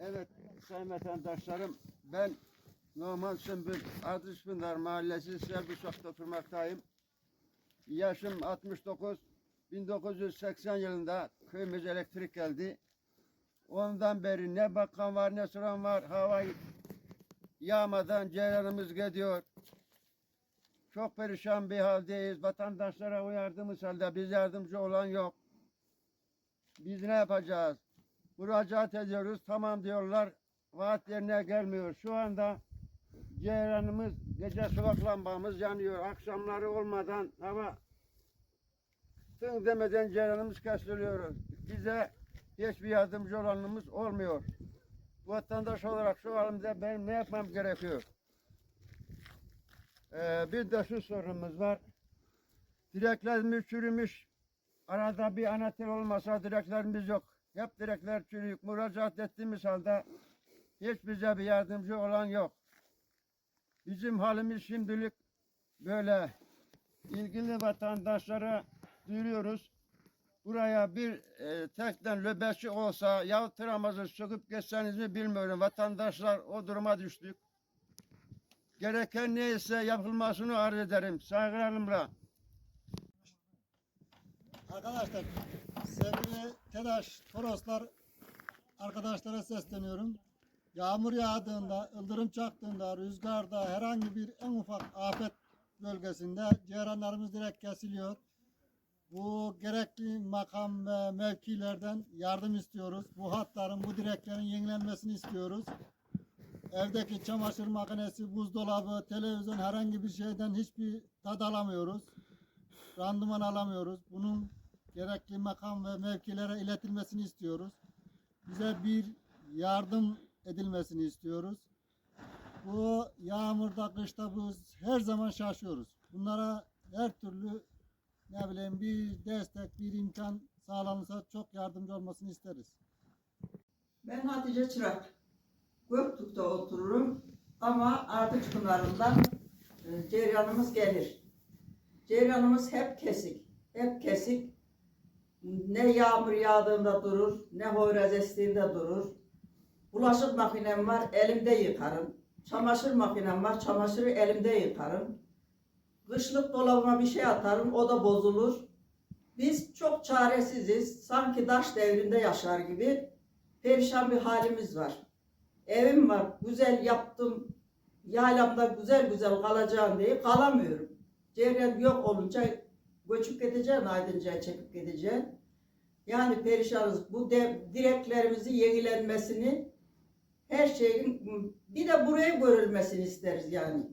Evet sayın vatandaşlarım ben Norman Sümbül Ardışpınar Mahallesi Selvi Sokak'ta oturmaktayım. Yaşım 69. 1980 yılında köyümüze elektrik geldi. Ondan beri ne bakan var ne soran var. Hava yağmadan ceylanımız gidiyor. Çok perişan bir haldeyiz. Vatandaşlara uyardığımız halde biz yardımcı olan yok. Biz ne yapacağız? Müracaat ediyoruz. Tamam diyorlar. Vaat yerine gelmiyor. Şu anda ceyranımız, gece sokak lambamız yanıyor. Akşamları olmadan hava tın demeden ceyranımız kesiliyor. Bize hiçbir yardımcı olanımız olmuyor. Vatandaş olarak şu halimde benim ne yapmam gerekiyor? Ee, bir de şu sorunumuz var. Direklerimiz çürümüş. Arada bir anahtar olmasa direklerimiz yok. Hep direkler çürük. Müracaat ettiğimiz halde hiç bize bir yardımcı olan yok. Bizim halimiz şimdilik böyle. İlgili vatandaşlara duyuruyoruz. Buraya bir e, tekten löbesi olsa ya tramvazı söküp geçseniz mi bilmiyorum. Vatandaşlar o duruma düştük. Gereken neyse yapılmasını arz ederim. Saygılarımla. Arkadaşlar sevgili TEDAŞ Toroslar arkadaşlara sesleniyorum. Yağmur yağdığında, ıldırım çaktığında, rüzgarda herhangi bir en ufak afet bölgesinde ceyranlarımız direkt kesiliyor. Bu gerekli makam ve mevkilerden yardım istiyoruz. Bu hatların, bu direklerin yenilenmesini istiyoruz. Evdeki çamaşır makinesi, buzdolabı, televizyon herhangi bir şeyden hiçbir tad alamıyoruz randıman alamıyoruz. Bunun gerekli makam ve mevkilere iletilmesini istiyoruz. Bize bir yardım edilmesini istiyoruz. Bu yağmurda, kışta biz her zaman şaşıyoruz. Bunlara her türlü ne bileyim bir destek, bir imkan sağlanırsa çok yardımcı olmasını isteriz. Ben Hatice Çırak. Göktürk'te otururum ama Ardıç Pınarı'ndan e, ceyranımız gelir. Ceyranımız hep kesik. Hep kesik. Ne yağmur yağdığında durur, ne hoyraz estiğinde durur. Bulaşık makinem var, elimde yıkarım. Çamaşır makinem var, çamaşırı elimde yıkarım. Kışlık dolabıma bir şey atarım, o da bozulur. Biz çok çaresiziz. Sanki taş devrinde yaşar gibi perişan bir halimiz var. Evim var, güzel yaptım. Yaylamda güzel güzel kalacağım diye kalamıyorum. Cevren yok olunca göçüp gideceğim, Aydınca'ya çekip gideceğim. Yani perişanız. Bu de, direklerimizi yenilenmesini, her şeyin bir de buraya görülmesini isteriz yani.